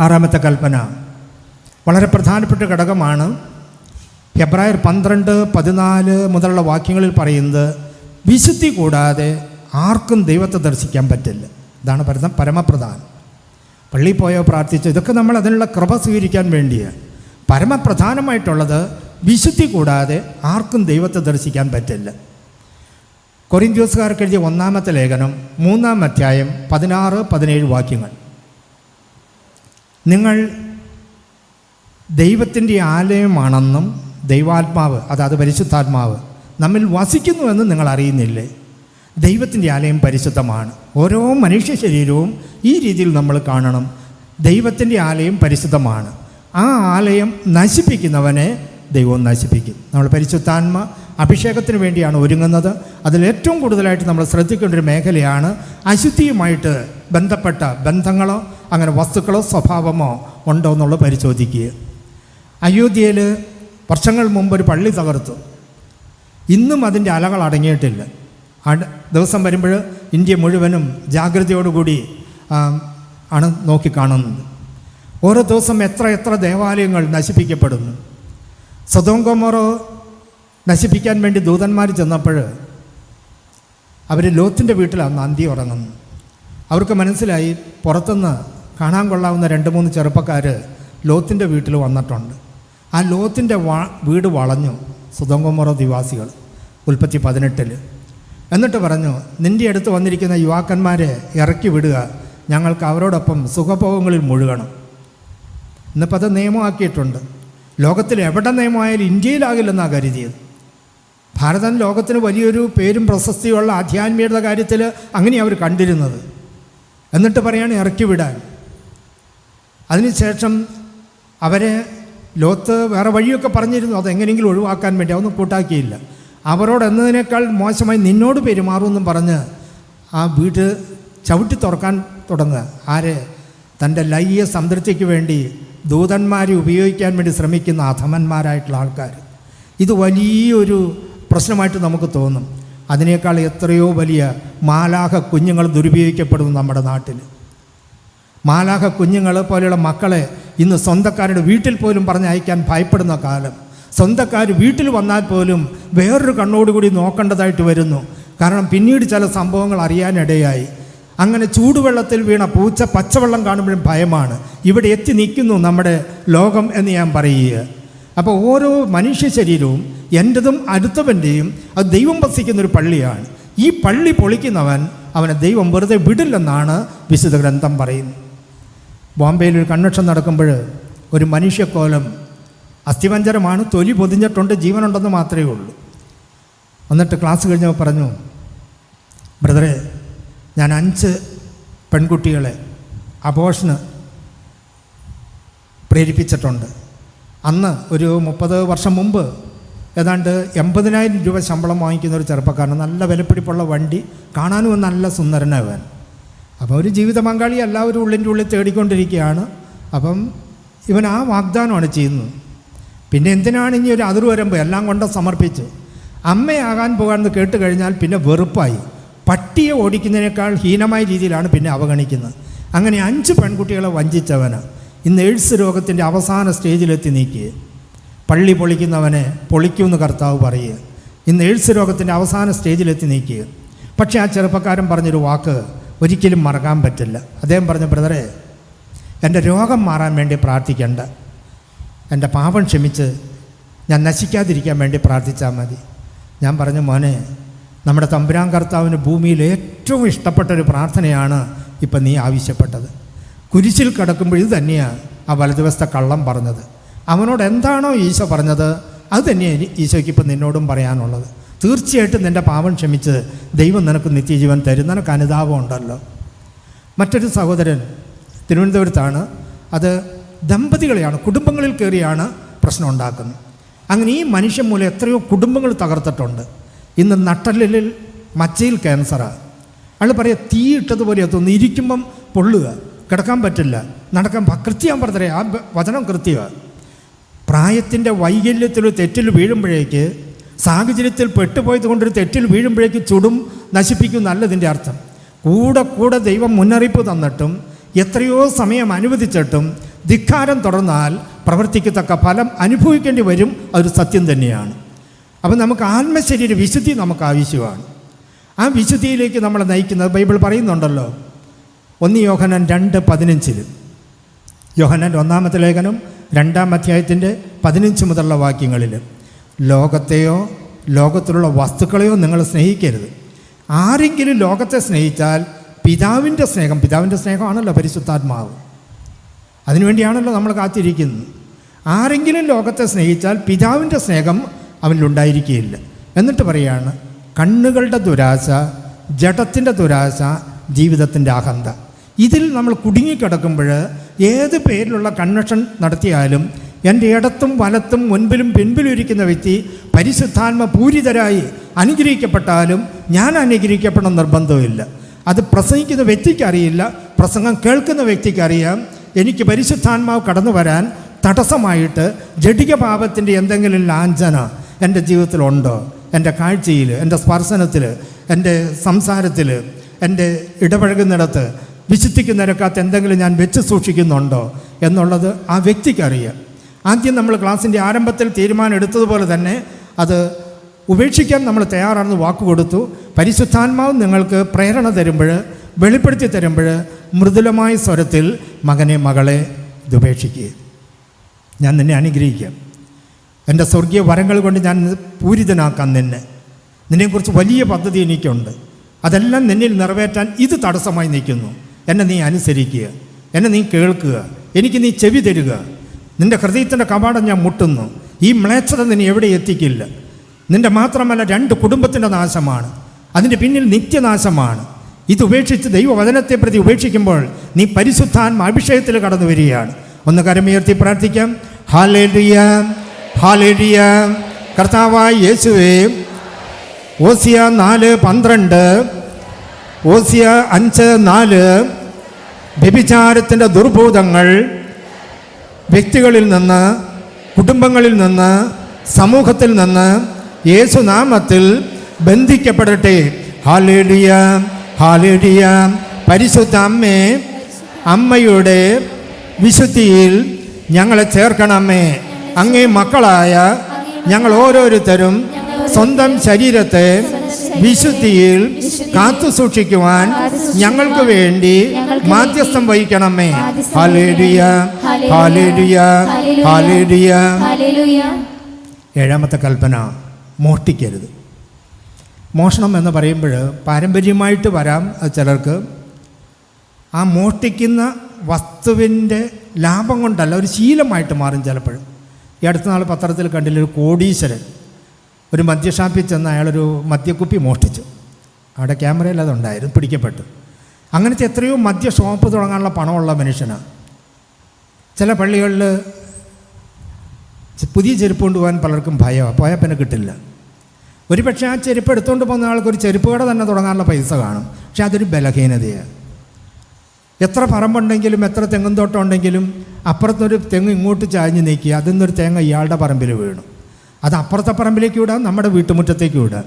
ആറാമത്തെ കൽപ്പന. വളരെ പ്രധാനപ്പെട്ട ഘടകമാണ് ഫെബ്രുവരി പന്ത്രണ്ട് പതിനാല് മുതലുള്ള വാക്യങ്ങളിൽ പറയുന്നത് വിശുദ്ധി കൂടാതെ ആർക്കും ദൈവത്തെ ദർശിക്കാൻ പറ്റില്ല. ഇതാണ് പരത പരമപ്രധാനം. പള്ളിയിൽ പോയോ പ്രാർത്ഥിച്ചോ ഇതൊക്കെ നമ്മൾ അതിനുള്ള കൃപ സ്വീകരിക്കാൻ വേണ്ടിയാണ് പരമപ്രധാനമായിട്ടുള്ളത് വിശുദ്ധി കൂടാതെ ആർക്കും ദൈവത്തെ ദർശിക്കാൻ പറ്റില്ല. കൊറിന്ത്യോസുകാർക്ക് എഴുതിയ ഒന്നാമത്തെ ലേഖനം മൂന്നാം അധ്യായം പതിനാറ് പതിനേഴ് വാക്യങ്ങൾ. നിങ്ങൾ ദൈവത്തിന്റെ ആലയമാണെന്നും ദൈവാത്മാവ് അതായത് പരിശുദ്ധാത്മാവ് നമ്മിൽ വസിക്കുന്നുവെന്ന് നിങ്ങൾ അറിയുന്നില്ലേ? ദൈവത്തിന്റെ ആലയം പരിശുദ്ധമാണ്. ഓരോ മനുഷ്യ ശരീരവും ഈ രീതിയിൽ നമ്മൾ കാണണം. ദൈവത്തിന്റെ ആലയം പരിശുദ്ധമാണ്. ആ ആലയം നശിപ്പിക്കുന്നവനെ ദൈവം നശിപ്പിക്കും. നമ്മൾ പരിശുദ്ധാത്മ അഭിഷേകത്തിന് വേണ്ടിയാണ് ഒരുങ്ങുന്നത്. അതിൽ ഏറ്റവും കൂടുതലായിട്ട് നമ്മൾ ശ്രദ്ധിക്കേണ്ട ഒരു മേഖലയാണ് അശുദ്ധിയുമായിട്ട് ബന്ധപ്പെട്ട ബന്ധങ്ങളോ അങ്ങനെ വസ്തുക്കളോ സ്വഭാവമോ ഉണ്ടോ എന്നുള്ളത് പരിശോധിക്കുക. അയോധ്യയിൽ വർഷങ്ങൾ മുമ്പ് ഒരു പള്ളി തകർത്തു. ഇന്നും അതിന്റെ അലകൾ അടങ്ങിയിട്ടില്ല. അട ദിവസം വരുമ്പോൾ ഇന്ത്യ മുഴുവനും ജാഗ്രതയോടുകൂടി ആണ് നോക്കിക്കാണുന്നത് ഓരോ ദിവസം എത്ര എത്ര ദേവാലയങ്ങൾ നശിപ്പിക്കപ്പെടുന്നു. സദോങ്കമോറോ നശിപ്പിക്കാൻ വേണ്ടി ദൂതന്മാർ ചെന്നപ്പോൾ അവർ ലോത്തിന്റെ വീട്ടിലാണ് നന്ദി ഉറങ്ങുന്നത് അവർക്ക് മനസ്സിലായി പുറത്തുനിന്ന് കാണാൻ കൊള്ളാവുന്ന രണ്ട് മൂന്ന് ചെറുപ്പക്കാർ ലോത്തിന്റെ വീട്ടിൽ വന്നിട്ടുണ്ട്. ആ ലോത്തിന്റെ വീട് വളഞ്ഞു സുതങ്കമോറോ നിവാസികൾ ഉൽപ്പത്തി പതിനെട്ടിൽ എന്നിട്ട് പറഞ്ഞു നിന്റെ അടുത്ത് വന്നിരിക്കുന്ന യുവാക്കന്മാരെ ഇറക്കി വിടുക. ഞങ്ങൾക്ക് അവരോടൊപ്പം സുഖഭോഗങ്ങളിൽ മുഴുകണം. ഇന്നിപ്പോൾ അത് നിയമമാക്കിയിട്ടുണ്ട്. ലോകത്തിൽ എവിടെ നിയമമായാലും ഇന്ത്യയിലാകില്ലെന്നാണ് കരുതിയത്. ഭാരതം ലോകത്തിന് വലിയൊരു പേരും പ്രശസ്തിയുള്ള ആധ്യാത്മികരുടെ കാര്യത്തിൽ അങ്ങനെയാണ് അവർ കണ്ടിരുന്നത്. എന്നിട്ട് പറയാണ് ഇറക്കി വിടാൻ. അതിനുശേഷം അവരെ ലോത്ത് വേറെ വഴിയൊക്കെ പറഞ്ഞിരുന്നു. അതെങ്ങനെയെങ്കിലും ഒഴിവാക്കാൻ വേണ്ടി അതൊന്നും കൂട്ടാക്കിയില്ല. അവരോട് എന്നതിനേക്കാൾ മോശമായി നിന്നോട് പെരുമാറുമെന്നും പറഞ്ഞ് ആ വീട് ചവിട്ടി തുറക്കാൻ തുടങ്ങുക. ആരെ? തന്റെ ലൈംഗിക സംതൃപ്തിക്ക് വേണ്ടി ദൂതന്മാരെ ഉപയോഗിക്കാൻ വേണ്ടി ശ്രമിക്കുന്ന അധമന്മാരായിട്ടുള്ള ആൾക്കാർ ഇത് വലിയൊരു പ്രശ്നമായിട്ട് നമുക്ക് തോന്നും. അതിനേക്കാൾ എത്രയോ വലിയ മാലാഹ കുഞ്ഞുങ്ങൾ ദുരുപയോഗിക്കപ്പെടുന്നു നമ്മുടെ നാട്ടിൽ. മാലാഹ കുഞ്ഞുങ്ങൾ പോലെയുള്ള മക്കളെ ഇന്ന് സ്വന്തക്കാരുടെ വീട്ടിൽ പോലും പറഞ്ഞയക്കാൻ ഭയപ്പെടുന്ന കാലം. സ്വന്തക്കാർ വീട്ടിൽ വന്നാൽ പോലും വേറൊരു കണ്ണോടുകൂടി നോക്കേണ്ടതായിട്ട് വരുന്നു. കാരണം പിന്നീട് ചില സംഭവങ്ങൾ അറിയാനിടയായി. അങ്ങനെ ചൂടുവെള്ളത്തിൽ വീണ പൂച്ച പച്ചവെള്ളം കാണുമ്പോഴും ഭയമാണ്. ഇവിടെ എത്തി നിൽക്കുന്നു നമ്മുടെ ലോകം എന്ന് ഞാൻ പറയുക. അപ്പോൾ ഓരോ മനുഷ്യ ശരീരവും എന്റെതും അടുത്തവന്റെയും അത് ദൈവം വസിക്കുന്ന ഒരു പള്ളിയാണ്. ഈ പള്ളി പൊളിക്കുന്നവൻ അവനെ ദൈവം വെറുതെ വിടില്ലെന്നാണ് വിശുദ്ധ ഗ്രന്ഥം പറയുന്നത്. ബോംബെയിൽ ഒരു കൺവെൻഷൻ നടക്കുമ്പോൾ ഒരു മനുഷ്യക്കോലം അസ്ഥിവഞ്ചരമാണ് തൊലി പൊതിഞ്ഞിട്ടുണ്ട് ജീവനുണ്ടെന്ന് മാത്രമേ ഉള്ളൂ. എന്നിട്ട് ക്ലാസ് കഴിഞ്ഞപ്പോൾ പറഞ്ഞു ബ്രദറെ ഞാൻ അഞ്ച് പെൺകുട്ടികളെ അബോഷന് പ്രേരിപ്പിച്ചിട്ടുണ്ട്. അന്ന് ഒരു മുപ്പത് വർഷം മുമ്പ് ഏതാണ്ട് എൺപതിനായിരം രൂപ ശമ്പളം വാങ്ങിക്കുന്ന ഒരു ചെറുപ്പക്കാരൻ നല്ല വിലപ്പിടിപ്പുള്ള വണ്ടി കാണാനും നല്ല സുന്ദരനവൻ അപ്പോൾ ഒരു ജീവിത പങ്കാളി എല്ലാവരും ഉള്ളിന്റെ ഉള്ളിൽ തേടിക്കൊണ്ടിരിക്കുകയാണ്. അപ്പം ഇവൻ ആ വാഗ്ദാനമാണ് ചെയ്യുന്നത്. പിന്നെ എന്തിനാണ് ഇനി ഒരു അതിർ വരുമ്പോൾ എല്ലാം കൊണ്ട് സമർപ്പിച്ച്? അമ്മയാകാൻ പോകാമെന്ന് കേട്ട് കഴിഞ്ഞാൽ പിന്നെ വെറുപ്പായി. പട്ടിയെ ഓടിക്കുന്നതിനേക്കാൾ ഹീനമായ രീതിയിലാണ് പിന്നെ അവഗണിക്കുന്നത്. അങ്ങനെ അഞ്ച് പെൺകുട്ടികളെ വഞ്ചിച്ചവന്. ഇന്ന് എയ്ഡ്സ് രോഗത്തിന്റെ അവസാന സ്റ്റേജിലെത്തി നീക്കി പള്ളി പൊളിക്കുന്നവനെ പൊളിക്കുമെന്ന് കർത്താവ് പറയുക. ഇന്ന് എഴുസ് രോഗത്തിന്റെ അവസാന സ്റ്റേജിലെത്തി നീക്കുക പക്ഷേ ആ ചെറുപ്പക്കാരൻ പറഞ്ഞൊരു വാക്ക് ഒരിക്കലും മറക്കാൻ പറ്റില്ല. അദ്ദേഹം പറഞ്ഞ ബ്രദറെ എന്റെ രോഗം മാറാൻ വേണ്ടി പ്രാർത്ഥിക്കേണ്ട. എന്റെ പാപം ക്ഷമിച്ച് ഞാൻ നശിക്കാതിരിക്കാൻ വേണ്ടി പ്രാർത്ഥിച്ചാൽ മതി. ഞാൻ പറഞ്ഞു മോനെ നമ്മുടെ തമ്പുരാൻ കർത്താവിന് ഭൂമിയിൽ ഏറ്റവും ഇഷ്ടപ്പെട്ട ഒരു പ്രാർത്ഥനയാണ് ഇപ്പം നീ ആവശ്യപ്പെട്ടത്. കുരിശിൽ കിടക്കുമ്പോൾ ഇത് തന്നെയാണ് ആ വലതുവശത്തെ കള്ളം പറഞ്ഞത്. അവനോട് എന്താണോ ഈശോ പറഞ്ഞത് അത് തന്നെയാണ് ഈശോയ്ക്ക് ഇപ്പം നിന്നോടും പറയാനുള്ളത്. തീർച്ചയായിട്ടും നിന്റെ പാപം ക്ഷമിച്ച് ദൈവം നിനക്ക് നിത്യജീവൻ തരും. നിനക്ക് അനുതാപം ഉണ്ടല്ലോ. മറ്റൊരു സഹോദരൻ തിരുവനന്തപുരത്താണ്. അത് ദമ്പതികളെയാണ് കുടുംബങ്ങളിൽ കയറിയാണ് പ്രശ്നം ഉണ്ടാക്കുന്നത്. അങ്ങനെ ഈ മനുഷ്യൻ മൂലം എത്രയോ കുടുംബങ്ങൾ തകർത്തിട്ടുണ്ട്. ഇന്ന് നട്ടലിൽ മച്ചയിൽ ക്യാൻസറാണ് അയാൾ പറയുക തീ ഇട്ടതുപോലെ ഇരിക്കുമ്പം പൊള്ളുക. കിടക്കാൻ പറ്റില്ല. നടക്കാൻ കൃത്യം പറഞ്ഞേ ആ വചനം കൃത്യമാണ് പ്രായത്തിന്റെ വൈകല്യത്തിൽ തെറ്റിൽ വീഴുമ്പോഴേക്ക് സാഹചര്യത്തിൽ പെട്ടുപോയത് കൊണ്ടൊരു തെറ്റിൽ വീഴുമ്പോഴേക്ക് ചുടും നശിപ്പിക്കും നല്ലതിന്റെ അർത്ഥം. കൂടെ കൂടെ ദൈവം മുന്നറിയിപ്പ് തന്നിട്ടും എത്രയോ സമയം അനുവദിച്ചിട്ടും ധിക്കാരം തുടർന്നാൽ പ്രവർത്തിക്കത്തക്ക ഫലം അനുഭവിക്കേണ്ടി വരും അതൊരു സത്യം തന്നെയാണ്. അപ്പം നമുക്ക് ആത്മശരീര വിശുദ്ധി നമുക്ക് ആവശ്യമാണ്. ആ വിശുദ്ധിയിലേക്ക് നമ്മളെ നയിക്കുന്നത് ബൈബിൾ പറയുന്നുണ്ടല്ലോ. ഒന്ന് യോഹനൻ രണ്ട് പതിനഞ്ചിൽ യോഹനൻ ഒന്നാമത്തെ ലേഖനം രണ്ടാം അധ്യായത്തിന്റെ പതിനഞ്ച് മുതലുള്ള വാക്യങ്ങളിൽ. ലോകത്തെയോ ലോകത്തിലുള്ള വസ്തുക്കളെയോ നിങ്ങൾ സ്നേഹിക്കരുത്. ആരെങ്കിലും ലോകത്തെ സ്നേഹിച്ചാൽ പിതാവിന്റെ സ്നേഹം പിതാവിന്റെ സ്നേഹമാണല്ലോ പരിശുദ്ധാത്മാവ്. അതിനുവേണ്ടിയാണല്ലോ നമ്മൾ കാത്തിരിക്കുന്നത്. ആരെങ്കിലും ലോകത്തെ സ്നേഹിച്ചാൽ പിതാവിന്റെ സ്നേഹം അവനിലുണ്ടായിരിക്കുകയില്ല എന്നിട്ട് പറയാണ് കണ്ണുകളുടെ ദുരാശ ജഡത്തിന്റെ ദുരാശ ജീവിതത്തിന്റെ അഹന്ത. ഇതിൽ നമ്മൾ കുടുങ്ങിക്കിടക്കുമ്പോൾ ഏത് പേരിലുള്ള കൺവെൻഷൻ നടത്തിയാലും എന്റെ ഇടത്തും വലത്തും മുൻപിലും പിൻപിലും ഇരിക്കുന്ന വ്യക്തി പരിശുദ്ധാത്മ പൂരിതരായി അനുഗ്രഹിക്കപ്പെട്ടാലും ഞാൻ അനുഗ്രഹിക്കപ്പെടണം നിർബന്ധമില്ല അത് പ്രസംഗിക്കുന്ന വ്യക്തിക്കറിയില്ല പ്രസംഗം കേൾക്കുന്ന വ്യക്തിക്കറിയാം എനിക്ക് പരിശുദ്ധാത്മാവ് കടന്നു വരാൻ തടസ്സമായിട്ട് ജഡിക പാപത്തിന്റെ എന്തെങ്കിലും ലാഞ്ചന എന്റെ ജീവിതത്തിലുണ്ടോ എന്റെ കാഴ്ചയിൽ എന്റെ സ്പർശനത്തിൽ എന്റെ സംസാരത്തിൽ എന്റെ ഇടപഴകുന്നിടത്ത് വിശുദ്ധിക്ക് നിരക്കാത്ത എന്തെങ്കിലും ഞാൻ വെച്ച് സൂക്ഷിക്കുന്നുണ്ടോ എന്നുള്ളത് ആ വ്യക്തിക്കറിയാം ആദ്യം നമ്മൾ ക്ലാസ്സിന്റെ ആരംഭത്തിൽ തീരുമാനം എടുത്തതുപോലെ തന്നെ അത് ഉപേക്ഷിക്കാൻ നമ്മൾ തയ്യാറാണെന്ന് വാക്ക് കൊടുത്തു. പരിശുദ്ധാത്മാവ് നിങ്ങൾക്ക് പ്രേരണ തരുമ്പോൾ വെളിപ്പെടുത്തി തരുമ്പോൾ മൃദുലമായ സ്വരത്തിൽ മകനെ മകളെ ഇത് ഉപേക്ഷിക്കുക. ഞാൻ നിന്നെ അനുഗ്രഹിക്കാം. എന്റെ സ്വർഗീയ വരങ്ങൾ കൊണ്ട് ഞാൻ പൂരിതനാക്കാം നിന്നെ. നിന്നെക്കുറിച്ച് വലിയ പദ്ധതി എനിക്കുണ്ട്. അതെല്ലാം നിന്നിൽ നിറവേറ്റാൻ ഇത് തടസ്സമായി നിൽക്കുന്നു. എന്നെ നീ അനുസരിക്കുക. എന്നെ നീ കേൾക്കുക. എനിക്ക് നീ ചെവി തരുക. നിന്റെ ഹൃദയത്തിന്റെ കവാടം ഞാൻ മുട്ടുന്നു. ഈ മ്ലേച്ഛത നിന്നെ എവിടെ എത്തിക്കില്ല. നിന്റെ മാത്രമല്ല രണ്ട് കുടുംബത്തിന്റെ നാശമാണ്. അതിന്റെ പിന്നിൽ നിത്യനാശമാണ്. ഇത് ഉപേക്ഷിച്ച് ദൈവവചനത്തെ പ്രതി ഉപേക്ഷിക്കുമ്പോൾ നീ പരിശുദ്ധാത്മ അഭിഷേകത്തിൽ കടന്നു വരികയാണ്. ഒന്ന് കരമുയർത്തി പ്രാർത്ഥിക്കാം. ഹാലേഡിയ ഹാലേഡിയ കർത്താവായ യേശുവേ. ഓസിയ നാല് പന്ത്രണ്ട്. ഓസിയ അഞ്ച് നാല് വ്യഭിചാരത്തിന്റെ ദുർഭൂതങ്ങൾ വ്യക്തികളിൽ നിന്ന് കുടുംബങ്ങളിൽ നിന്ന് സമൂഹത്തിൽ നിന്ന് യേശുനാമത്തിൽ ബന്ധിക്കപ്പെടട്ടെ. ഹാലേഡിയ ഹാലേഡിയ പരിശുദ്ധ അമ്മേ അമ്മയുടെ വിശുദ്ധിയിൽ ഞങ്ങളെ ചേർക്കണമേ അങ്ങേ മക്കളായ ഞങ്ങൾ ഓരോരുത്തരും സ്വന്തം ശരീരത്തെ വിശുദ്ധിയിൽ കാത്തു സൂക്ഷിക്കുവാൻ ഞങ്ങൾക്ക് വേണ്ടി മാധ്യസ്ഥം വഹിക്കണമേ. ഹാലേലിയ ഹാലേലിയ ഹാലേലിയ ഏഴാമത്തെ കൽപ്പന മോഷ്ടിക്കരുത്. മോഷണം എന്ന് പറയുമ്പോൾ പാരമ്പര്യമായിട്ട് വരാം അത് ചിലർക്ക്. ആ മോഷ്ടിക്കുന്ന വസ്തുവിന്റെ ലാഭം കൊണ്ടല്ല ഒരു ശീലമായിട്ട് മാറും ചിലപ്പോഴും ഈ അടുത്ത നാൾ പത്രത്തിൽ കണ്ടില്ല ഒരു കോടീശ്വരൻ. ഒരു മദ്യഷാപ്പിൽ ചെന്ന് അയാളൊരു മദ്യക്കുപ്പി മോഷ്ടിച്ചു. അവിടെ ക്യാമറയിൽ അതുണ്ടായിരുന്നു പിടിക്കപ്പെട്ടു. അങ്ങനത്തെ എത്രയോ മദ്യ ഷോപ്പ് തുടങ്ങാനുള്ള പണമുള്ള മനുഷ്യനാണ് ചില പള്ളികളിൽ പുതിയ ചെരുപ്പ് കൊണ്ടുപോകാൻ പലർക്കും ഭയമാണ് പോയാൽ പിന്നെ കിട്ടില്ല. ഒരു പക്ഷേ ആ ചെരുപ്പ് എടുത്തുകൊണ്ട് പോകുന്ന ആൾക്കൊരു ചെരുപ്പ് കട തന്നെ തുടങ്ങാനുള്ള പൈസ കാണും. പക്ഷെ അതൊരു ബലഹീനതയാണ് എത്ര പറമ്പുണ്ടെങ്കിലും എത്ര തെങ്ങും തോട്ടം ഉണ്ടെങ്കിലും അപ്പുറത്തൊരു തെങ്ങ് ഇങ്ങോട്ട് ചാഞ്ഞ് നീക്കി അതിൽ നിന്നൊരു തേങ്ങ ഇയാളുടെ പറമ്പിൽ വീണു. അത് അപ്പുറത്തെ പറമ്പിലേക്ക് വിടാം നമ്മുടെ വീട്ടുമുറ്റത്തേക്ക് വിടാം.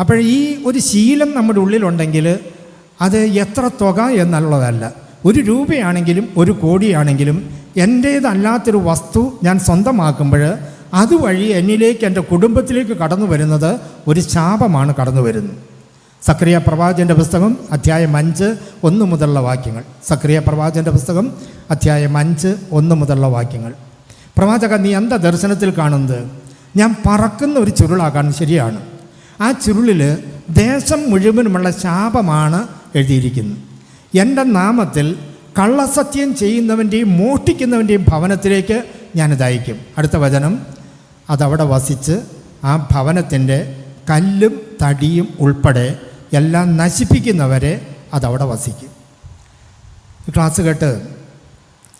അപ്പോൾ ഈ ഒരു ശീലം നമ്മുടെ ഉള്ളിലുണ്ടെങ്കിൽ അത് എത്ര തുക എന്നുള്ളതല്ല. ഒരു രൂപയാണെങ്കിലും ഒരു കോടിയാണെങ്കിലും എന്റേതല്ലാത്തൊരു വസ്തു ഞാൻ സ്വന്തമാക്കുമ്പോൾ അതുവഴി എന്നിലേക്ക് എന്റെ കുടുംബത്തിലേക്ക് കടന്നു വരുന്നത് ഒരു ശാപമാണ് കടന്നു വരുന്നത്. സക്രിയ പ്രവാചന്റെ പുസ്തകം അധ്യായം അഞ്ച് ഒന്ന് മുതലുള്ള വാക്യങ്ങൾ. സക്രിയ പ്രവാചന്റെ പുസ്തകം അധ്യായം അഞ്ച് ഒന്ന് മുതലുള്ള വാക്യങ്ങൾ. പ്രവാചക നീ എന്താ ദർശനത്തിൽ കാണുന്നത്? ഞാൻ പറക്കുന്ന ഒരു ചുരുളാകാൻ ശരിയാണ്. ആ ചുരുളിൽ ദേശം മുഴുവനുമുള്ള ശാപമാണ് എഴുതിയിരിക്കുന്നത്. എന്റെ നാമത്തിൽ കള്ളസത്യം ചെയ്യുന്നവന്റെയും മോഷ്ടിക്കുന്നവന്റെയും ഭവനത്തിലേക്ക് ഞാനിത് അയക്കും അടുത്ത വചനം. അതവിടെ വസിച്ച് ആ ഭവനത്തിന്റെ കല്ലും തടിയും ഉൾപ്പെടെ എല്ലാം നശിപ്പിക്കുന്നവരെ അതവിടെ വസിക്കും. ക്ലാസ് കേട്ട്.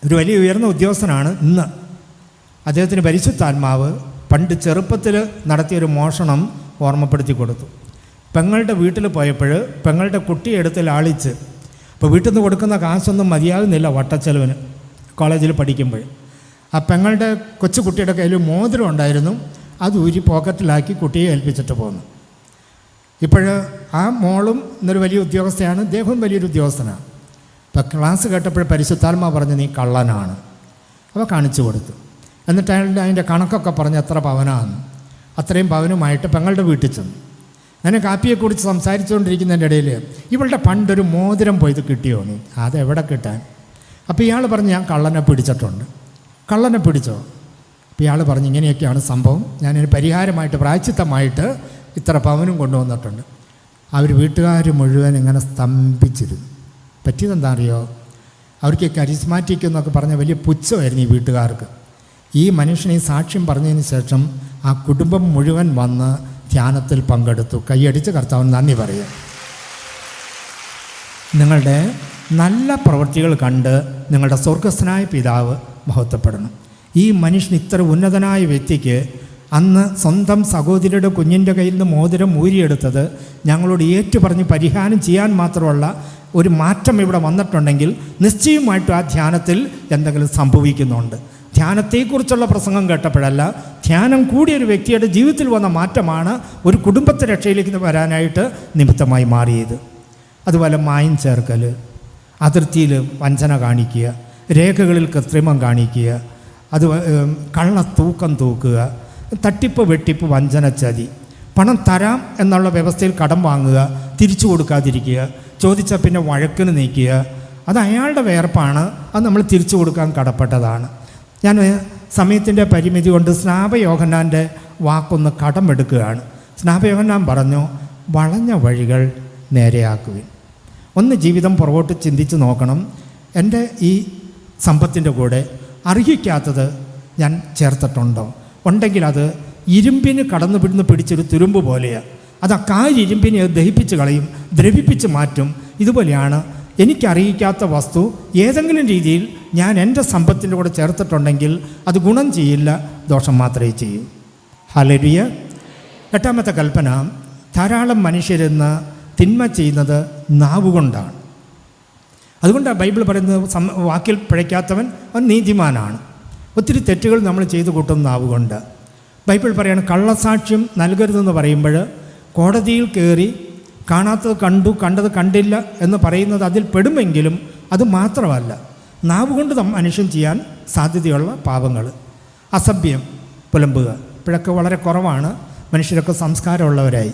ഒരു വലിയ ഉയർന്ന ഉദ്യോഗസ്ഥനാണ് ഇന്ന്. അദ്ദേഹത്തിന് പരിശുദ്ധാത്മാവ് പണ്ട് ചെറുപ്പത്തിൽ നടത്തിയൊരു മോഷണം ഓർമ്മപ്പെടുത്തി കൊടുത്തു. പെങ്ങളുടെ വീട്ടിൽ പോയപ്പോൾ പെങ്ങളുടെ കുട്ടിയെ എടുത്ത് ലാളിച്ച് അപ്പോൾ വീട്ടിൽ നിന്ന് കൊടുക്കുന്ന കാശൊന്നും മതിയാകുന്നില്ല വട്ടച്ചെലവിന് കോളേജിൽ പഠിക്കുമ്പോൾ. ആ പെങ്ങളുടെ കൊച്ചു കുട്ടിയുടെ കയ്യിൽ മോതിരം ഉണ്ടായിരുന്നു അത് ഊരി പോക്കറ്റിലാക്കി കുട്ടിയെ ഏൽപ്പിച്ചിട്ട് പോന്നു. ഇപ്പോൾ ആ മോളും ഇന്നൊരു വലിയ ഉദ്യോഗസ്ഥയാണ് ദേഹവും വലിയൊരു ഉദ്യോഗസ്ഥനാണ് അപ്പോൾ ക്ലാസ് കേട്ടപ്പോൾ പരിശുദ്ധാത്മാ പറഞ്ഞ് നീ കള്ളനാണ്. അപ്പോൾ കാണിച്ചു കൊടുത്തു. എന്നിട്ട് അയാളുടെ അതിന്റെ കണക്കൊക്കെ പറഞ്ഞ് എത്ര പവനാന്ന്. അത്രയും പവനുമായിട്ട് പെങ്ങളുടെ വീട്ടിൽ ചെന്നു. അങ്ങനെ കാപ്പിയെക്കുറിച്ച് സംസാരിച്ചുകൊണ്ടിരിക്കുന്നതിന്റെ ഇടയിൽ ഇവളുടെ പണ്ടൊരു മോതിരം പോയത് കിട്ടിയോന്ന്. അതെവിടെ കിട്ടാൻ? അപ്പോൾ ഇയാൾ പറഞ്ഞ് ഞാൻ കള്ളനെ പിടിച്ചിട്ടുണ്ട്. കള്ളനെ പിടിച്ചോ? അപ്പോൾ ഇയാൾ പറഞ്ഞ് ഇങ്ങനെയൊക്കെയാണ് സംഭവം. ഞാനൊരു പരിഹാരമായിട്ട് പ്രായച്ചിത്തമായിട്ട് ഇത്ര പവനും കൊണ്ടുവന്നിട്ടുണ്ട്. അവർ വീട്ടുകാർ മുഴുവൻ ഇങ്ങനെ സ്തംഭിച്ചിരുന്നു. പറ്റിയതെന്താ അറിയോ? അവർക്ക് കരിസ്മാറ്റിക് എന്നൊക്കെ പറഞ്ഞ വലിയ പുച്ഛമായിരുന്നു ഈ വീട്ടുകാർക്ക്. ഈ മനുഷ്യനെ സാക്ഷ്യം പറഞ്ഞതിന് ശേഷം ആ കുടുംബം മുഴുവൻ വന്ന് ധ്യാനത്തിൽ പങ്കെടുത്തു. കൈയടിച്ച് കർത്താവിന് നന്ദി പറയുക നിങ്ങളുടെ നല്ല പ്രവൃത്തികൾ കണ്ട് നിങ്ങളുടെ സ്വർഗസ്ഥനായ പിതാവ് മഹത്വപ്പെടണം ഈ മനുഷ്യൻ ഇത്ര ഉന്നതനായ വ്യക്തിക്ക് അന്ന് സ്വന്തം സഹോദരിയുടെ കുഞ്ഞിന്റെ കയ്യിൽ നിന്ന് മോതിരം ഊരിയെടുത്തത് ഞങ്ങളോട് ഏറ്റു പറഞ്ഞ് പരിഹാരം ചെയ്യാൻ മാത്രമുള്ള ഒരു മാറ്റം ഇവിടെ വന്നിട്ടുണ്ടെങ്കിൽ നിശ്ചയമായിട്ടും ആ ധ്യാനത്തിൽ എന്തെങ്കിലും സംഭവിക്കുന്നുണ്ട്. ധ്യാനത്തെക്കുറിച്ചുള്ള പ്രസംഗം കേട്ടപ്പോഴല്ല ധ്യാനം കൂടിയ ഒരു വ്യക്തിയുടെ ജീവിതത്തിൽ വന്ന മാറ്റമാണ് ഒരു കുടുംബത്തെ രക്ഷയിലേക്ക് വരാനായിട്ട് നിമിത്തമായി മാറിയത്. അതുപോലെ മായം ചേർക്കൽ അതിർത്തിയിൽ വഞ്ചന കാണിക്കുക രേഖകളിൽ കൃത്രിമം കാണിക്കുക അത് കള്ളത്തൂക്കം കള്ള തൂക്കം തൂക്കുക തട്ടിപ്പ് വെട്ടിപ്പ് വഞ്ചന ചതി. പണം തരാം എന്നുള്ള വ്യവസ്ഥയിൽ കടം വാങ്ങുക തിരിച്ചു കൊടുക്കാതിരിക്കുക ചോദിച്ചാൽ പിന്നെ വഴക്കിന് നീക്കുക അത് അയാളുടെ വേർപ്പാണ് അത് നമ്മൾ തിരിച്ചു കൊടുക്കാൻ കടപ്പെട്ടതാണ്. ഞാൻ സമയത്തിന്റെ പരിമിതി കൊണ്ട് സ്നാപയോഹന്നാന്റെ വാക്കൊന്ന് കടമെടുക്കുകയാണ്. സ്നാപയോഹന്നാൻ പറഞ്ഞു വളഞ്ഞ വഴികൾ നേരെയാക്കുവിൻ. ഒന്ന് ജീവിതം പുറകോട്ട് ചിന്തിച്ച് നോക്കണം. എന്റെ ഈ സമ്പത്തിന്റെ കൂടെ അർഹിക്കാത്തത് ഞാൻ ചേർത്തിട്ടുണ്ടോ? ഉണ്ടെങ്കിൽ അത് ഇരുമ്പിന് കടന്നു പിടുന്ന് പിടിച്ചൊരു തുരുമ്പ് പോലെയാണ് അത് ആ ഇരുമ്പിനെ ദഹിപ്പിച്ച് കളയും ദ്രവിപ്പിച്ച് മാറ്റും. ഇതുപോലെയാണ് എനിക്കറിയിക്കാത്ത വസ്തു ഏതെങ്കിലും രീതിയിൽ ഞാൻ എന്റെ സമ്പത്തിന്റെ കൂടെ ചേർത്തിട്ടുണ്ടെങ്കിൽ അത് ഗുണം ചെയ്യില്ല ദോഷം മാത്രമേ ചെയ്യൂ. ഹലരിയ എട്ടാമത്തെ കൽപ്പന ധാരാളം മനുഷ്യരെന്ന് തിന്മ ചെയ്യുന്നത് നാവുകൊണ്ടാണ് അതുകൊണ്ടാണ് ബൈബിൾ പറയുന്നത് സം വാക്കിൽ പിഴയ്ക്കാത്തവൻ അവൻ നീതിമാനാണ്. ഒത്തിരി തെറ്റുകൾ നമ്മൾ ചെയ്തു കൂട്ടുന്ന നാവുകൊണ്ട് ബൈബിൾ പറയാണ് കള്ളസാക്ഷ്യം നൽകരുതെന്ന് പറയുമ്പോൾ കോടതിയിൽ കയറി കാണാത്തത് കണ്ടു കണ്ടത് കണ്ടില്ല എന്ന് പറയുന്നത് അതിൽ പെടുമെങ്കിലും അത് മാത്രമല്ല. നാവുകൊണ്ട് കൊണ്ട് മനുഷ്യൻ ചെയ്യാൻ സാധ്യതയുള്ള പാപങ്ങൾ അസഭ്യം പുലമ്പുക. ഇപ്പോഴൊക്കെ വളരെ കുറവാണ്. മനുഷ്യരൊക്കെ സംസ്കാരമുള്ളവരായി.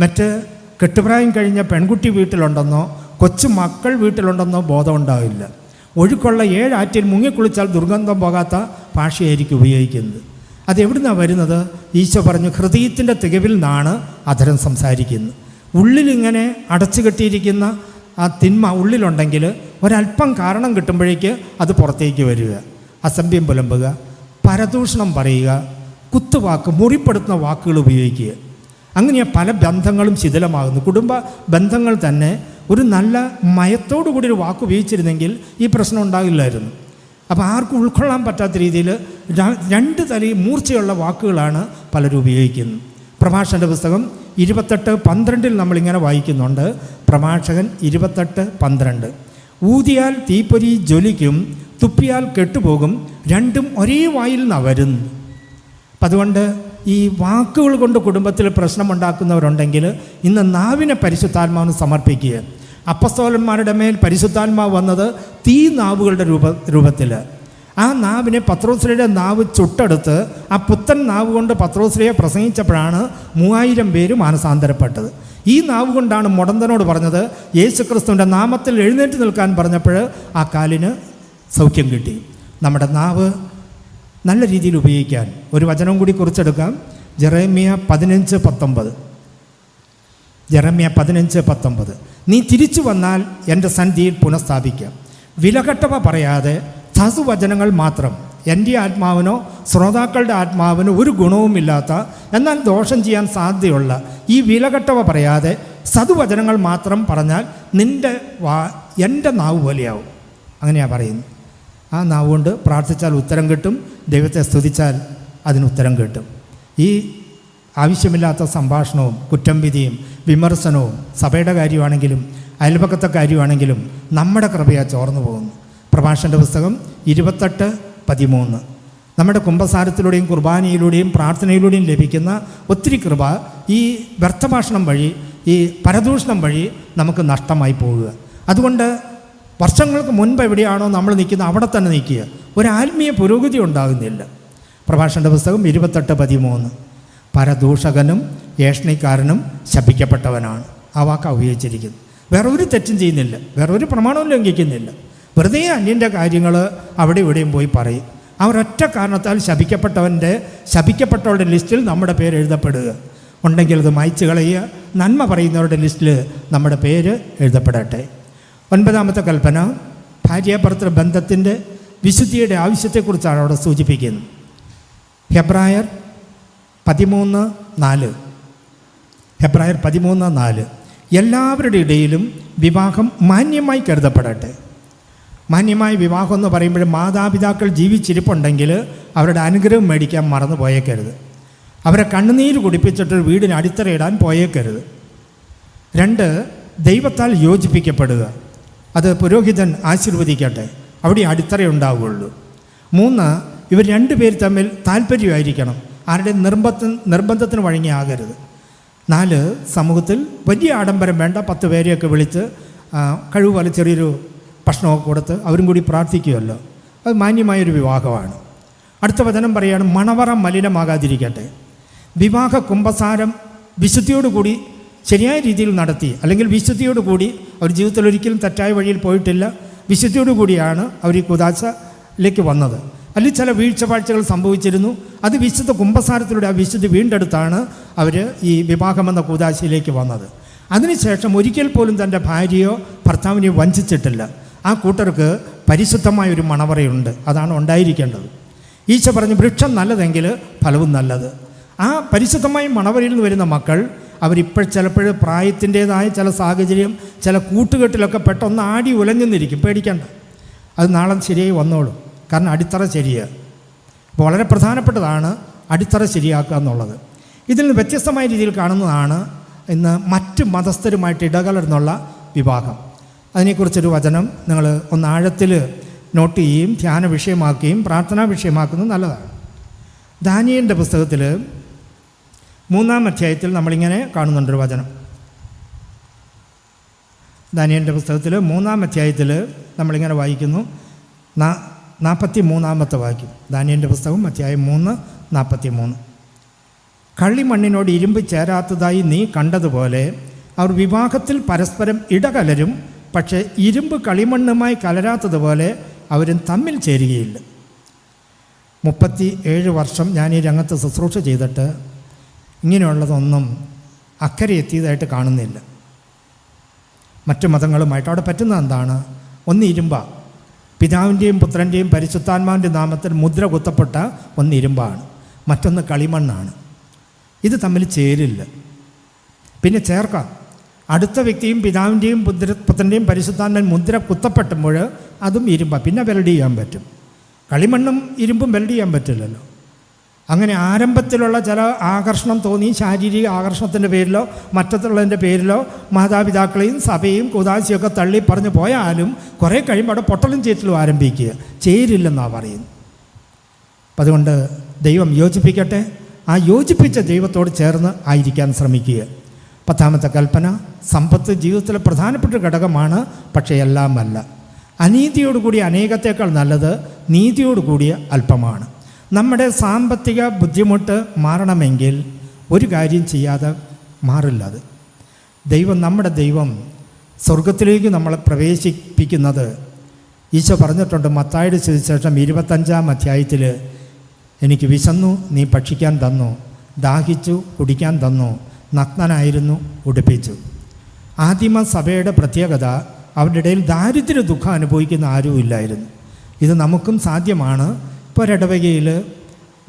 മറ്റ് കെട്ടുപ്രായം കഴിഞ്ഞ പെൺകുട്ടി വീട്ടിലുണ്ടെന്നോ കൊച്ചു മക്കൾ വീട്ടിലുണ്ടെന്നോ ബോധമുണ്ടാവില്ല. ഒഴുക്കുള്ള ഏഴാറ്റിൽ മുങ്ങിക്കുളിച്ചാൽ ദുർഗന്ധം പോകാത്ത ഭാഷയായിരിക്കും ഉപയോഗിക്കുന്നത്. അതെവിടുന്നാണ് വരുന്നത്? ഈശോ പറഞ്ഞു ഹൃദയത്തിന്റെ തികവിൽ നിന്നാണ് അധരം സംസാരിക്കുന്നത്. ഉള്ളിലിങ്ങനെ അടച്ചു കെട്ടിയിരിക്കുന്ന ആ തിന്മ ഉള്ളിലുണ്ടെങ്കിൽ ഒരല്പം കാരണം കിട്ടുമ്പോഴേക്ക് അത് പുറത്തേക്ക് വരിക. അസഭ്യം പുലമ്പുക പരദൂഷണം പറയുക കുത്തുവാക്ക് മുറിപ്പെടുത്തുന്ന വാക്കുകൾ ഉപയോഗിക്കുക. അങ്ങനെ പല ബന്ധങ്ങളും ശിഥിലമാകുന്നു. കുടുംബ ബന്ധങ്ങൾ തന്നെ ഒരു നല്ല മയത്തോടു കൂടി ഒരു വാക്ക് ഉപയോഗിച്ചിരുന്നെങ്കിൽ ഈ പ്രശ്നം ഉണ്ടാകില്ലായിരുന്നു. അപ്പോൾ ആർക്കും ഉൾക്കൊള്ളാൻ പറ്റാത്ത രീതിയിൽ രണ്ട് തലയും മൂർച്ചയുള്ള വാക്കുകളാണ് പലരും ഉപയോഗിക്കുന്നത്. പ്രഭാഷകന്റെ പുസ്തകം ഇരുപത്തെട്ട് പന്ത്രണ്ടിൽ നമ്മളിങ്ങനെ വായിക്കുന്നുണ്ട്. പ്രഭാഷകൻ ഇരുപത്തെട്ട് പന്ത്രണ്ട്. ഊതിയാൽ തീപ്പൊരി ജ്വലിക്കും തുപ്പിയാൽ കെട്ടുപോകും രണ്ടും ഒരേ വായിൽ നിന്നാണ് വരുന്നു അപ്പം അതുകൊണ്ട് ഈ വാക്കുകൾ കൊണ്ട് കുടുംബത്തിൽ പ്രശ്നമുണ്ടാക്കുന്നവരുണ്ടെങ്കിൽ ഇന്ന് നാവിനെ പരിശുദ്ധാത്മാവിന് സമർപ്പിക്കുക. അപ്പസ്തോലന്മാരുടെ മേൽ പരിശുദ്ധാത്മാവ് വന്നത് തീ നാവുകളുടെ രൂപ രൂപത്തിൽ ആ നാവിനെ പത്രോസ്ലിയുടെ നാവ് ചുട്ടെടുത്ത് ആ പുത്തൻ നാവ് കൊണ്ട് പത്രോസ്ലിയെ പ്രസംഗിച്ചപ്പോഴാണ് മൂവായിരം പേര് മാനസാന്തരപ്പെട്ടത്. ഈ നാവ് കൊണ്ടാണ് മുടന്തനോട് പറഞ്ഞത് യേശുക്രിസ്തുവിന്റെ നാമത്തിൽ എഴുന്നേറ്റ് നിൽക്കാൻ പറഞ്ഞപ്പോൾ ആ കാലിന് സൗഖ്യം കിട്ടി. നമ്മുടെ നാവ് നല്ല രീതിയിൽ ഉപയോഗിക്കാൻ. ഒരു വചനം കൂടി കുറിച്ചെടുക്കാം. ജെറേമിയ പതിനഞ്ച് പത്തൊമ്പത്. ജെറമ്യ പതിനഞ്ച് പത്തൊമ്പത്. നീ തിരിച്ചു വന്നാൽ എന്റെ സന്ധിയിൽ പുനഃസ്ഥാപിക്കാം. വിലകെട്ടവ പറയാതെ സസുവചനങ്ങൾ മാത്രം. എന്റെ ആത്മാവിനോ ശ്രോതാക്കളുടെ ആത്മാവിനോ ഒരു ഗുണവുമില്ലാത്ത എന്നാൽ ദോഷം ചെയ്യാൻ സാധ്യതയുള്ള ഈ വിലകെട്ടവ പറയാതെ സതുവചനങ്ങൾ മാത്രം പറഞ്ഞാൽ നിന്റെ വാ എന്റെ നാവ് പോലെയാവും. അങ്ങനെയാണ് പറയുന്നത്. ആ നാവ് കൊണ്ട് പ്രാർത്ഥിച്ചാൽ ഉത്തരം കിട്ടും ദൈവത്തെ സ്തുതിച്ചാൽ അതിന് ഉത്തരം കിട്ടും. ഈ ആവശ്യമില്ലാത്ത സംഭാഷണവും കുറ്റം വിധിയും വിമർശനവും സഭയുടെ കാര്യമാണെങ്കിലും അയൽപക്കത്തെ കാര്യമാണെങ്കിലും നമ്മുടെ കൃപയാ ചോർന്നു പോകുന്നു. പ്രഭാഷന്റെ പുസ്തകം ഇരുപത്തെട്ട് പതിമൂന്ന്. നമ്മുടെ കുംഭസാരത്തിലൂടെയും കുർബാനയിലൂടെയും പ്രാർത്ഥനയിലൂടെയും ലഭിക്കുന്ന ഒത്തിരി കൃപ ഈ വ്യർത്ഥഭാഷണം വഴി ഈ പരദൂഷണം വഴി നമുക്ക് നഷ്ടമായി പോവുക അതുകൊണ്ട് വർഷങ്ങൾക്ക് മുൻപ് എവിടെയാണോ നമ്മൾ നിൽക്കുന്നത് അവിടെ തന്നെ നിൽക്കുക. ഒരു ആത്മീയ പുരോഗതി ഉണ്ടാകുന്നില്ല. പ്രഭാഷണ പുസ്തകം ഇരുപത്തെട്ട് പതിമൂന്ന്. പരദൂഷകനും ഏഷണിക്കാരനും ശപിക്കപ്പെട്ടവനാണ്. ആ വാക്ക ഉപയോഗിച്ചിരിക്കുന്നത് വേറെ ഒരു തെറ്റും ചെയ്യുന്നില്ല. വേറെ ഒരു പ്രമാണവും ലംഘിക്കുന്നില്ല. വെറുതെ അന്യന്റെ കാര്യങ്ങൾ അവിടെ ഇവിടെയും പോയി പറയും. അവരൊറ്റ കാരണത്താൽ ശപിക്കപ്പെട്ടവന്റെ ശപിക്കപ്പെട്ടവരുടെ ലിസ്റ്റിൽ നമ്മുടെ പേര് എഴുതപ്പെടുക. ഉണ്ടെങ്കിൽ അത് മായ്ച്ചു കളയുക. നന്മ പറയുന്നവരുടെ ലിസ്റ്റിൽ നമ്മുടെ പേര് എഴുതപ്പെടട്ടെ. ഒൻപതാമത്തെ കൽപ്പന ഭാര്യാഭർത്തൃ ബന്ധത്തിന്റെ വിശുദ്ധിയുടെ ആവശ്യത്തെക്കുറിച്ചാണ് അവിടെ സൂചിപ്പിക്കുന്നത്. ഹെബ്രായർ പതിമൂന്ന് നാല്. ഹെബ്രായർ പതിമൂന്ന് നാല്. എല്ലാവരുടെ ഇടയിലും വിവാഹം മാന്യമായി കരുതപ്പെടട്ടെ. മാന്യമായ വിവാഹം എന്ന് പറയുമ്പോൾ മാതാപിതാക്കൾ ജീവിച്ചിരിപ്പുണ്ടെങ്കിൽ അവരുടെ അനുഗ്രഹം മേടിക്കാൻ മറന്നു പോയേക്കരുത്. അവരെ കണ്ണുനീര് കുടിപ്പിച്ചിട്ട് വീടിന് അടിത്തറയിടാൻ പോയേക്കരുത്. രണ്ട് ദൈവത്താൽ യോജിപ്പിക്കപ്പെടുക. അത് പുരോഹിതൻ ആശീർവദിക്കട്ടെ. അവിടെ അടിത്തറ ഉണ്ടാവുകയുള്ളൂ മൂന്ന് ഇവർ രണ്ടുപേർ തമ്മിൽ താല്പര്യമായിരിക്കണം ആരുടെ നിർബന്ധ നിർബന്ധത്തിന് വഴങ്ങിയാകരുത്. നാല് സമൂഹത്തിൽ വലിയ ആഡംബരം വേണ്ട പത്ത് പേരെയൊക്കെ വിളിച്ച് കഴിവ് പോലെ ചെറിയൊരു ഭക്ഷണമൊക്കെ കൊടുത്ത് അവരും കൂടി പ്രാർത്ഥിക്കുമല്ലോ അത് മാന്യമായൊരു വിവാഹമാണ്. അടുത്ത വചനം പറയാണ് മണവറ മലിനമാകാതിരിക്കട്ടെ. വിവാഹ കുംഭസാരം വിശുദ്ധിയോടുകൂടി ശരിയായ രീതിയിൽ നടത്തി അല്ലെങ്കിൽ വിശുദ്ധിയോടുകൂടി അവർ ജീവിതത്തിൽ ഒരിക്കലും തെറ്റായ വഴിയിൽ പോയിട്ടില്ല വിശുദ്ധിയോടുകൂടിയാണ് അവർ ഈ കുദാശയിലേക്ക് വന്നത്. അല്ലെങ്കിൽ ചില വീഴ്ചപാഴ്ചകൾ സംഭവിച്ചിരുന്നു. അത് വിശുദ്ധ കുംഭസാരത്തിലൂടെ ആ വിശുദ്ധി വീണ്ടെടുത്താണ് അവർ ഈ വിവാഹമെന്ന കൂതാശയിലേക്ക് വന്നത്. അതിനുശേഷം ഒരിക്കൽ പോലും തന്റെ ഭാര്യയോ ഭർത്താവിനെയോ വഞ്ചിച്ചിട്ടില്ല. ആ കൂട്ടർക്ക് പരിശുദ്ധമായ ഒരു മണവറയുണ്ട്. അതാണ് ഉണ്ടായിരിക്കേണ്ടത്. ഈശോ പറഞ്ഞു വൃക്ഷം നല്ലതെങ്കിൽ ഫലവും നല്ലത്. ആ പരിശുദ്ധമായ മണവരയിൽ നിന്ന് വരുന്ന മക്കൾ അവരിപ്പോൾ ചിലപ്പോൾ പ്രായത്തിന്റേതായ ചില സാഹചര്യം ചില കൂട്ടുകെട്ടിലൊക്കെ പെട്ടെന്ന് ആടി ഉലഞ്ഞെന്നിരിക്കും. പേടിക്കണ്ട. അത് നാളെ ശരിയായി വന്നോളും. കാരണം അടിത്തറ ശരിയാണ് അപ്പോൾ വളരെ പ്രധാനപ്പെട്ടതാണ് അടിത്തറ ശരിയാക്കുക എന്നുള്ളത്. ഇതിൽ വ്യത്യസ്തമായ രീതിയിൽ കാണുന്നതാണ് ഇന്ന് മറ്റ് മതസ്ഥരുമായിട്ട് ഇടകലർന്നുള്ള വിവാഹം. അതിനെക്കുറിച്ചൊരു വചനം നിങ്ങൾ ഒന്ന് ആഴത്തിൽ നോട്ട് ചെയ്യുകയും ധ്യാന വിഷയമാക്കുകയും പ്രാർത്ഥനാ വിഷയമാക്കുന്നത് നല്ലതാണ്. ദാനിയന്റെ പുസ്തകത്തിൽ മൂന്നാം അധ്യായത്തിൽ നമ്മളിങ്ങനെ കാണുന്നുണ്ടൊരു വചനം. ദാനിയന്റെ പുസ്തകത്തിൽ മൂന്നാം അധ്യായത്തിൽ നമ്മളിങ്ങനെ വായിക്കുന്നു. നാൽപ്പത്തി മൂന്നാമത്തെ വാക്യം. ദാനിയന്റെ പുസ്തകം അധ്യായം മൂന്ന് നാൽപ്പത്തി മൂന്ന് കള്ളിമണ്ണിനോട് ഇരുമ്പ് ചേരാത്തതായി നീ കണ്ടതുപോലെ അവർ വിവാഹത്തിൽ പരസ്പരം ഇടകലരും പക്ഷേ ഇരുമ്പ് കളിമണ്ണുമായി കലരാത്തതുപോലെ അവരും തമ്മിൽ ചേരുകയില്ല. മുപ്പത്തി ഏഴ് വർഷം ഞാൻ ഈ രംഗത്ത് ശുശ്രൂഷ ചെയ്തിട്ട് ഇങ്ങനെയുള്ളതൊന്നും അക്കരെ എത്തിയതായിട്ട് കാണുന്നില്ല. മറ്റു മതങ്ങളുമായിട്ട് അവിടെ പറ്റുന്നത് എന്താണ്? ഒന്ന് ഇരുമ്പ. പിതാവിന്റെയും പുത്രന്റെയും പരിശുദ്ധാത്മാവിന്റെ നാമത്തിൽ മുദ്ര കുത്തപ്പെട്ട ഒന്ന് ഇരുമ്പാണ്. മറ്റൊന്ന് കളിമണ്ണാണ്. ഇത് തമ്മിൽ ചേരില്ല. പിന്നെ ചേർക്കാം. അടുത്ത വ്യക്തിയും പിതാവിന്റെയും പുത്ര പുത്രന്റെയും പരിശുദ്ധാത്മൻ മുദ്ര കുത്തപ്പെട്ടുമ്പോൾ അതും ഇരുമ്പ. പിന്നെ വെൽഡ് ചെയ്യാൻ പറ്റും. കളിമണ്ണും ഇരുമ്പും വെൽഡ് ചെയ്യാൻ പറ്റില്ലല്ലോ. അങ്ങനെ ആരംഭത്തിലുള്ള ചില ആകർഷണം തോന്നി ശാരീരിക ആകർഷണത്തിന്റെ പേരിലോ മറ്റത്തുള്ളതിന്റെ പേരിലോ മാതാപിതാക്കളെയും സഭയും കുതാശിയൊക്കെ തള്ളി പറഞ്ഞു പോയാലും കുറേ കഴിയുമ്പോൾ അവിടെ പൊട്ടലും ചേറ്റലും ആരംഭിക്കുക. ചേരില്ലെന്നാണ് പറയുന്നത്. അപ്പം അതുകൊണ്ട് ദൈവം യോജിപ്പിക്കട്ടെ. ആ യോജിപ്പിച്ച ദൈവത്തോട് ചേർന്ന് ആയിരിക്കാൻ ശ്രമിക്കുക. പത്താമത്തെ കൽപ്പന സമ്പത്ത് ജീവിതത്തിലെ പ്രധാനപ്പെട്ട ഘടകമാണ് പക്ഷേ എല്ലാമല്ല. അനീതിയോടുകൂടിയ അനേകത്തേക്കാൾ നല്ലത് നീതിയോടുകൂടിയ അല്പമാണ്. നമ്മുടെ സാമ്പത്തിക ബുദ്ധിമുട്ട് മാറണമെങ്കിൽ ഒരു കാര്യം ചെയ്യാതെ മാറില്ല അത്. ദൈവം നമ്മുടെ ദൈവം സ്വർഗത്തിലേക്ക് നമ്മളെ പ്രവേശിപ്പിക്കുന്നത്. ഈശോ പറഞ്ഞിട്ടുണ്ട് മത്തായുടെ സുവിശേഷം ഇരുപത്തഞ്ചാം അധ്യായത്തിൽ എനിക്ക് വിശന്നു നീ ഭക്ഷിക്കാൻ തന്നു ദാഹിച്ചു കുടിക്കാൻ തന്നു നഗ്നനായിരുന്നു ഉടുപ്പിച്ചു. ആദിമ സഭയുടെ പ്രത്യേകത അവരുടെ ഇടയിൽ ദാരിദ്ര്യ ദുഃഖം അനുഭവിക്കുന്ന ആരുമില്ലായിരുന്നു ഇത് നമുക്കും സാധ്യമാണ്. ഇപ്പോൾ ഒരിടവകയിൽ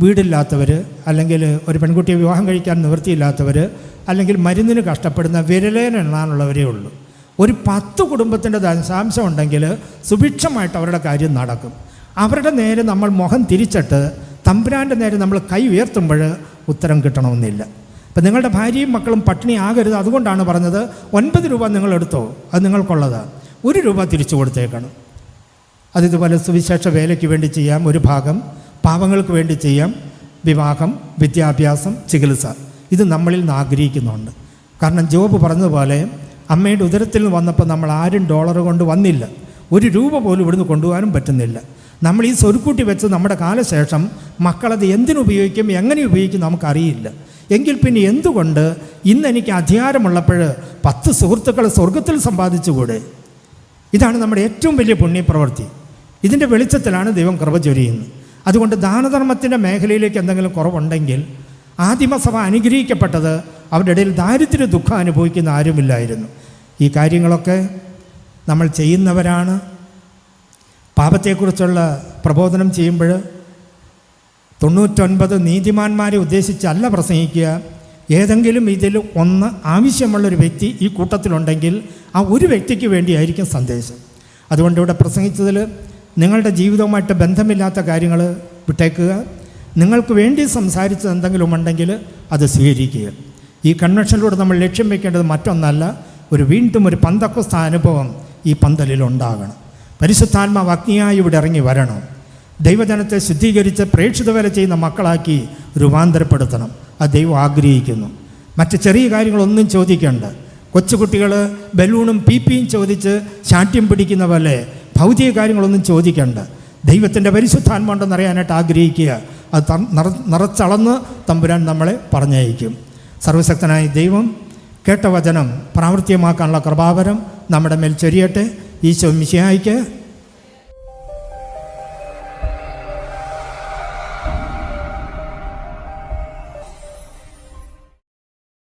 വീടില്ലാത്തവർ അല്ലെങ്കിൽ ഒരു പെൺകുട്ടിയെ വിവാഹം കഴിക്കാൻ നിവൃത്തിയില്ലാത്തവർ അല്ലെങ്കിൽ മരുന്നിന് കഷ്ടപ്പെടുന്ന വിരലേനെണ്ണാനുള്ളവരേ ഉള്ളൂ. ഒരു പത്ത് കുടുംബത്തിന്റെ ദശാംശം ഉണ്ടെങ്കിൽ സുഭിക്ഷമായിട്ട് അവരുടെ കാര്യം നടക്കും. അവരുടെ നേരെ നമ്മൾ മുഖം തിരിച്ചിട്ട് തമ്പുരാന്റെ നേരെ നമ്മൾ കൈ ഉയർത്തുമ്പോൾ ഉത്തരം കിട്ടണമെന്നില്ല. അപ്പം നിങ്ങളുടെ ഭാര്യയും മക്കളും പട്ടിണി ആകരുത് അതുകൊണ്ടാണ് പറഞ്ഞത് ഒൻപത് രൂപ നിങ്ങൾ എടുത്തോ അത് നിങ്ങൾക്കുള്ളത്. ഒരു രൂപ തിരിച്ചു കൊടുത്തേക്കണം. അതിതുപോലെ സുവിശേഷ വേലയ്ക്ക് വേണ്ടി ചെയ്യാം ഒരു ഭാഗം. പാവങ്ങൾക്ക് വേണ്ടി ചെയ്യാം വിവാഹം വിദ്യാഭ്യാസം ചികിത്സ. ഇത് നമ്മളിൽ നിന്ന് ആഗ്രഹിക്കുന്നുണ്ട്. കാരണം ജോബ് പറഞ്ഞതുപോലെ അമ്മയുടെ ഉദരത്തിൽ നിന്ന് വന്നപ്പോൾ നമ്മൾ ആരും ഡോളർ കൊണ്ട് വന്നില്ല. ഒരു രൂപ പോലും ഇവിടുന്ന് കൊണ്ടുപോകാനും പറ്റുന്നില്ല. നമ്മൾ ഈ സ്വരുക്കൂട്ടി വെച്ച് നമ്മുടെ കാലശേഷം മക്കളത് എന്തിനുപയോഗിക്കും എങ്ങനെ ഉപയോഗിക്കും നമുക്കറിയില്ല. എങ്കിൽ പിന്നെ എന്തുകൊണ്ട് ഇന്ന് എനിക്ക് അധികാരമുള്ളപ്പോൾ പത്ത് സുഹൃത്തുക്കളെ സ്വർഗത്തിൽ സമ്പാദിച്ചുകൂടെ? ഇതാണ് നമ്മുടെ ഏറ്റവും വലിയ പുണ്യപ്രവൃത്തി. ഇതിന്റെ വെളിച്ചത്തിലാണ് ദൈവം കൃപ ചൊരിയുന്നത്. അതുകൊണ്ട് ദാനധർമ്മത്തിന്റെ മേഖലയിലേക്ക് എന്തെങ്കിലും കുറവുണ്ടെങ്കിൽ ആദിമസഭ അനുഗ്രഹിക്കപ്പെട്ടത് അവരുടെ ഇടയിൽ ദാരിദ്ര്യ ദുഃഖം അനുഭവിക്കുന്ന ആരുമില്ലായിരുന്നു. ഈ കാര്യങ്ങളൊക്കെ നമ്മൾ ചെയ്യുന്നവരാണ്. പാപത്തെക്കുറിച്ചുള്ള പ്രബോധനം ചെയ്യുമ്പോൾ തൊണ്ണൂറ്റൊൻപത് നീതിമാന്മാരെ ഉദ്ദേശിച്ചല്ല പ്രസംഗിക്കുക. ഏതെങ്കിലും ഇതിൽ ഒന്ന് ആവശ്യമുള്ളൊരു വ്യക്തി ഈ കൂട്ടത്തിലുണ്ടെങ്കിൽ ആ ഒരു വ്യക്തിക്ക് വേണ്ടിയായിരിക്കും സന്ദേശം. അതുകൊണ്ട് ഇവിടെ പ്രസംഗിച്ചതിൽ നിങ്ങളുടെ ജീവിതവുമായിട്ട് ബന്ധമില്ലാത്ത കാര്യങ്ങൾ വിട്ടേക്കുക. നിങ്ങൾക്ക് വേണ്ടി സംസാരിച്ചത് എന്തെങ്കിലും ഉണ്ടെങ്കിൽ അത് സ്വീകരിക്കുക. ഈ കൺവെൻഷനിലൂടെ നമ്മൾ ലക്ഷ്യം വയ്ക്കേണ്ടത് മറ്റൊന്നല്ല ഒരു വീണ്ടും ഒരു പന്തക്കുസ്ത അനുഭവം ഈ പന്തലിൽ ഉണ്ടാകണം. പരിശുദ്ധാത്മാവ് അഗ്നിയായി ഇവിടെ ഇറങ്ങി വരണം. ദൈവജനത്തെ ശുദ്ധീകരിച്ച് പ്രേക്ഷിത വരെ ചെയ്യുന്ന മക്കളാക്കി രൂപാന്തരപ്പെടുത്തണം. അത് ദൈവം ആഗ്രഹിക്കുന്നു. മറ്റ് ചെറിയ കാര്യങ്ങളൊന്നും ചോദിക്കേണ്ട. കൊച്ചുകുട്ടികൾ ബലൂണും പി പിയും ചോദിച്ച് ശാഠ്യം പിടിക്കുന്ന പോലെ ഭൗതിക കാര്യങ്ങളൊന്നും ചോദിക്കേണ്ട. ദൈവത്തിന്റെ പരിശുദ്ധാത്മാണ്ടെന്ന് അറിയാനായിട്ട് ആഗ്രഹിക്കുക. അത് നിറച്ചളന്ന് തമ്പുരാൻ നമ്മളെ പറഞ്ഞയക്കും. സർവശക്തനായ ദൈവം കേട്ട വചനം പ്രാവർത്തികമാക്കാനുള്ള കൃപാവരം നമ്മുടെ മേൽ ചൊരിയട്ടെ. ഈശോ മിശിഹായിക്ക്